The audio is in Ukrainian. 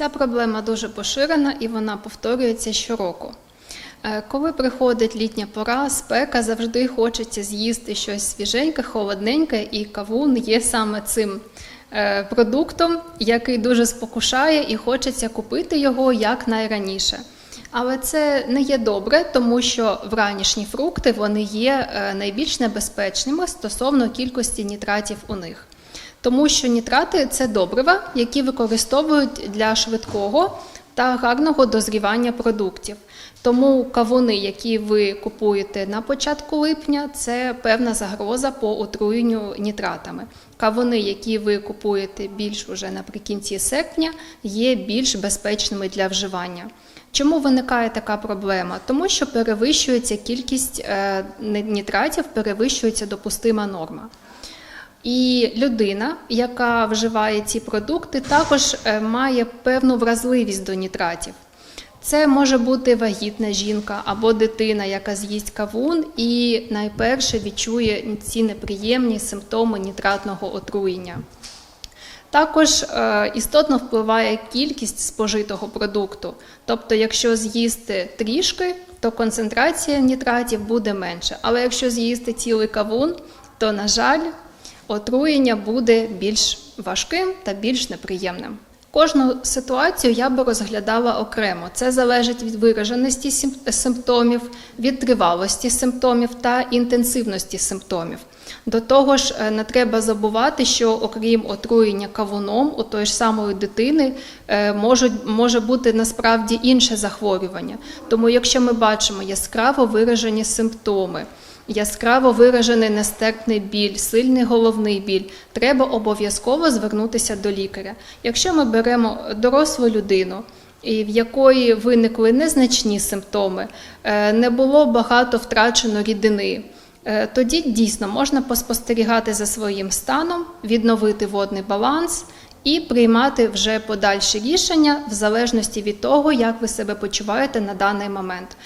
Ця проблема дуже поширена і вона повторюється щороку. Е, Коли приходить літня пора, спека завжди хочеться з'їсти щось свіженьке, холодненьке, і кавун є саме цим е, продуктом, який дуже спокушає, і хочеться купити його якнайраніше. Але це не є добре, тому що вранішні фрукти вони є е, найбільш небезпечними стосовно кількості нітратів у них. Тому що нітрати це добрива, які використовують для швидкого та гарного дозрівання продуктів. Тому кавуни, які ви купуєте на початку липня, це певна загроза по отруєнню нітратами. Кавуни, які ви купуєте більш уже наприкінці серпня, є більш безпечними для вживання. Чому виникає така проблема? Тому що перевищується кількість е, нітратів, перевищується допустима норма. І людина, яка вживає ці продукти, також е, має певну вразливість до нітратів. Це може бути вагітна жінка або дитина, яка з'їсть кавун і найперше відчує ці неприємні симптоми нітратного отруєння. Також е, істотно впливає кількість спожитого продукту. Тобто, якщо з'їсти трішки, то концентрація нітратів буде менше. Але якщо з'їсти цілий кавун, то, на жаль, отруєння буде більш важким та більш неприємним. Кожну ситуацію я би розглядала окремо. Це залежить від вираженості симптомів, від тривалості симптомів та інтенсивності симптомів. До того ж, е, не треба забувати, що окрім отруєння кавуном у тої ж самої дитини е, можуть, може бути насправді інше захворювання. Тому, якщо ми бачимо яскраво виражені симптоми, яскраво виражений нестерпний біль, сильний головний біль, треба обов'язково звернутися до лікаря. Якщо ми беремо дорослу людину, в якої виникли незначні симптоми, е, не було багато втрачено рідини. е, Тоді дійсно можна поспостерігати за своїм станом, відновити водний баланс і приймати вже подальші рішення в залежності від того, як ви себе почуваєте на даний момент.